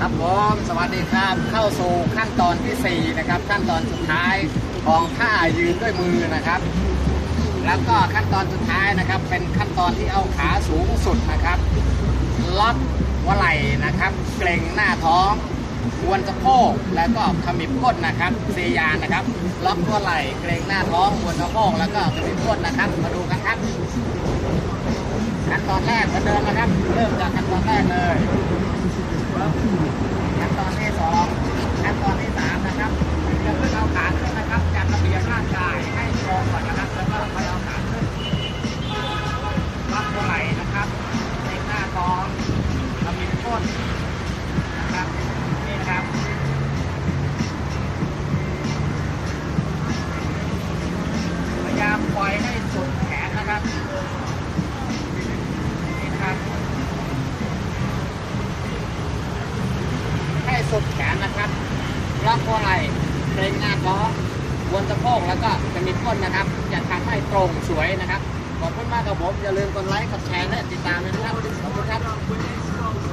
ครับผมสวัสดีครับเข้าสู่ขั้นตอนที่ 4 นะครับ ขั้นตอนสุดท้ายของท่ายืนด้วยมือนะครับ แล้วก็ขั้นตอนสุดท้ายนะครับ เป็นขั้นตอนที่เอาขาสูงสุดนะครับล็อกวไหล่นะครับ เกร็งหน้าท้องอวนสะโพกแล้วก็ขมิบก้นนะครับสี่อย่างนะครับล็อกวไหล่เกร็งหน้าท้องอวนสะโพกแล้วก็ขมิบก้นนะครับ มาดูกันครับขั้นตอนแรกเหมือนเดิมนะครับ เริ่มจากขั้นตอนแรกเลย ขั้นตอนที่สองขั้นตอนที่สามนะครับจะขึ้นเอาขาขึ้นนะครับจัดระเบียบร่างกายให้ตรงก่อนนะครับ แล้วก็ค่อยเอาขาขึ้นล็อกหัวไหล่ นะครับเล็งหน้าท้องทำมีก้นนะครับนี่นะครับพยายามปล่อยให้สุดแขนนะครับนี่นะครับให้สุดแขนนะครับล็อกหัวไหล่เกรงหน้าท้องวนสะโพกแล้วก็จะมีก้นนะครับ จะทำให้ตรงสวยนะครับ ขอบคุณมากครับผม อย่าลืมกดไลค์ กดแชร์ และติดตามด้วยนะครับขอบคุณครับ